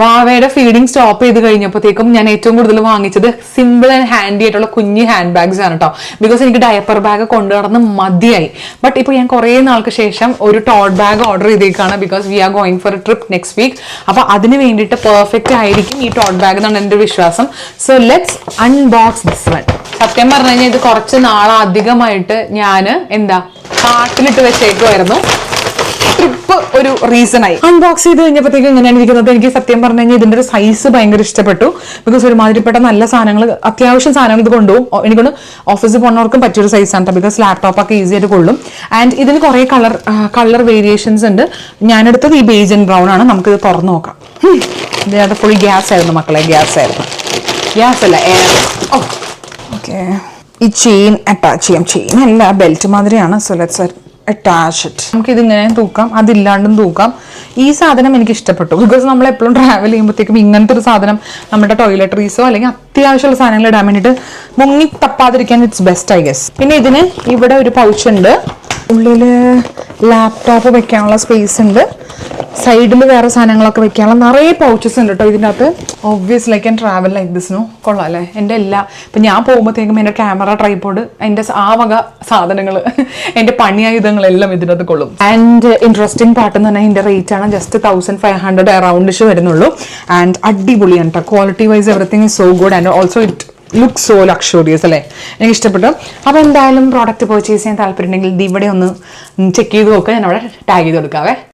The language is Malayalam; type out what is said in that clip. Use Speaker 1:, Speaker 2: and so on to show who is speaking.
Speaker 1: വാവയുടെ ഫീഡിങ് സ്റ്റോപ്പ് ചെയ്ത് കഴിഞ്ഞപ്പോഴത്തേക്കും ഞാൻ ഏറ്റവും കൂടുതൽ വാങ്ങിച്ചത് സിമ്പിൾ ആൻഡ് ഹാൻഡി ആയിട്ടുള്ള കുഞ്ഞ് ഹാൻഡ് ബാഗ്സ് ആണ് കേട്ടോ ബിക്കോസ് എനിക്ക് ഡയപ്പർ ബാഗ് കൊണ്ടു നടന്ന് മതിയായി. ബട്ട് ഇപ്പോൾ ഞാൻ കുറേ നാൾക്ക് ശേഷം ഒരു tote bag order ചെയ്തേക്കാണ് because we are going for a trip next week അപ്പോൾ അതിന് വേണ്ടിയിട്ട് പെർഫെക്റ്റ് ആയിരിക്കും ഈ ടോട്ട് ബാഗ് എന്നാണ് എന്റെ വിശ്വാസം. So let's unbox this one സത്യം പറഞ്ഞു കഴിഞ്ഞാൽ ഇത് കുറച്ച് നാളധികമായിട്ട് ഞാൻ എന്താ കാട്ടിലിട്ട് വെച്ചേക്കുമായിരുന്നു ട്രിപ്പ് ഒരു റീസൺ ആയി. അൺബോക്സ് ചെയ്ത് കഴിഞ്ഞപ്പോഴത്തേക്ക് എങ്ങനെയാണ് ഇരിക്കുന്നത്? എനിക്ക് സത്യം പറഞ്ഞു കഴിഞ്ഞാൽ ഇതിന്റെ ഒരു സൈസ് ഭയങ്കര ഇഷ്ടപ്പെട്ടു. ബിക്കോസ് ഒരുമാതിരിപ്പെട്ട നല്ല സാധനങ്ങൾ അത്യാവശ്യം സാധനങ്ങൾ ഇത് കൊണ്ടുപോകും. എനിക്കൊന്ന് ഓഫീസിൽ പോകുന്നവർക്കും പറ്റിയൊരു സൈസാണ് ബിക്കോസ് ലാപ്ടോപ്പ് ഒക്കെ ഈസി ആയിട്ട് കൊള്ളും. ആൻഡ് ഇതിന് കുറേ കളർ കളർ വേരിയേഷൻസ് ഉണ്ട്. ഞാനെടുത്തത് ഈ ബേജ് ആൻഡ് ബ്രൗൺ ആണ്. നമുക്കിത് തുറന്നു നോക്കാം. ഇത് ഫുൾ ഗ്യാസ് ആയിരുന്നു മക്കളെ ഗ്യാസ് ആയിരുന്നു. ഗ്യാസ് അല്ല എയർ ഓക്കെ ഈ ചെയിൻ അറ്റാച്ച് ചെയ്യാം. ചെയിൻ അല്ല ബെൽറ്റ് മാതിരിയാണ്. സോ ലെറ്റ്സ് അറ്റാച്ച് നമുക്കിത് നമുക്ക് ഇതിങ്ങനെ തൂക്കാം. അതില്ലാണ്ടും തൂക്കാം. ഈ സാധനം എനിക്ക് ഇഷ്ടപ്പെട്ടു. ബിക്കോസ് നമ്മൾ എപ്പോഴും ട്രാവൽ ചെയ്യുമ്പോഴത്തേക്കും ഇങ്ങനത്തെ ഒരു സാധനം നമ്മുടെ ടോയ്ലറ്ററീസോ അല്ലെങ്കിൽ അത്യാവശ്യമുള്ള സാധനങ്ങൾ ഇടാൻ വേണ്ടിയിട്ട് മുങ്ങി തപ്പാതിരിക്കാൻ ഇറ്റ്സ് ബെസ്റ്റ് ഐ ഗസ് പിന്നെ ഇതിന് ഇവിടെ ഒരു പൗച്ച് ഉണ്ട്. ഉള്ളിൽ ലാപ്ടോപ്പ് വെക്കാനുള്ള സ്പേസ് ഉണ്ട്. സൈഡിൽ വേറെ സാധനങ്ങളൊക്കെ വെക്കാനുള്ള നിറയെ പൗച്ചസ് ഉണ്ട് കേട്ടോ ഇതിന്റെ അകത്ത് obviously I can travel like this no കൊള്ളാം അല്ലേ? എന്റെ എല്ലാ ഇപ്പം ഞാൻ പോകുമ്പോഴത്തേക്കും എന്റെ ക്യാമറ ട്രൈപോഡ് എന്റെ ആ വക സാധനങ്ങൾ എന്റെ പണിയായുധങ്ങളെല്ലാം ഇതിനകത്ത് കൊള്ളും. ആൻഡ് ഇൻട്രസ്റ്റിംഗ് പാട്ട് എന്ന് പറഞ്ഞാൽ ഇതിന്റെ റേറ്റ് ആണ് just thousand five hundred aroundish വരുന്നുള്ളൂ. ആൻഡ് അടിപൊളിയാണ് കേട്ടോ quality wise everything is so good and also it look so luxurious അല്ലേ? എനിക്ക് ഇഷ്ടപ്പെട്ടു. അപ്പോൾ എന്തായാലും പ്രോഡക്റ്റ് പർച്ചേസ് ചെയ്യാൻ താല്പര്യമുണ്ടെങ്കിൽ ഇത് ഇവിടെ ഒന്ന് ചെക്ക് ചെയ്ത് നോക്കുക ഞാൻ അവിടെ ടാഗ് ചെയ്ത് കൊടുക്കാവേ.